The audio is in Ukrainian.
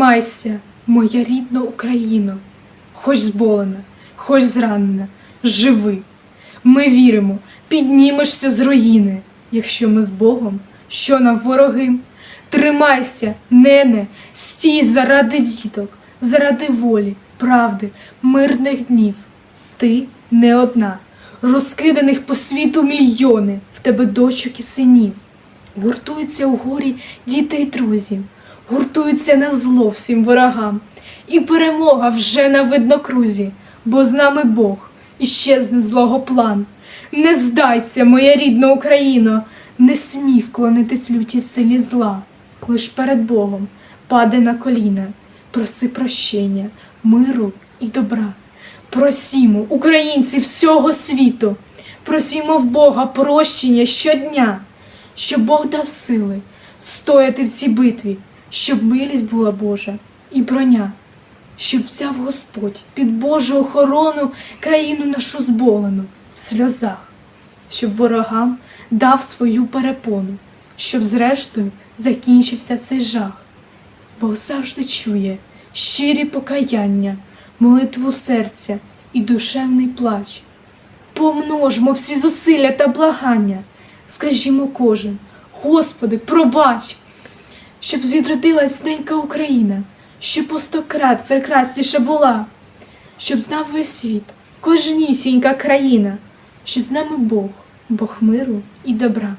Тримайся, моя рідна Україно, хоч зболена, хоч зранена, живи. Ми віримо, піднімешся з руїни, якщо ми з Богом, що нам вороги. Тримайся, нене, стій заради діток, заради волі, правди, мирних днів. Ти не одна, розкиданих по світу мільйони, в тебе дочок і синів. Гуртуються у горі діти й друзі, гуртуються на зло всім ворогам. І перемога вже на виднокрузі, бо з нами Бог і щезне злого план. Не здайся, моя рідна Україно, не смій вклонитись лютій силі зла, лиш перед Богом паде на коліна, проси прощення, миру і добра. Просімо, українці всього світу, просімо в Бога прощення щодня, щоб Бог дав сили стояти в цій битві, щоб милість була Божа і броня, щоб взяв Господь під Божу охорону країну нашу зболену в сльозах, щоб ворогам дав свою перепону, щоб зрештою закінчився цей жах. Бог завжди чує щирі покаяння, молитву серця і душевний плач. Помножмо всі зусилля та благання, скажімо кожен, Господи, пробач, щоб відродилась ненька Україна, щоб по стократ прекрасніша була, щоб знав весь світ, кожнісінька країна, що з нами Бог, Бог миру і добра.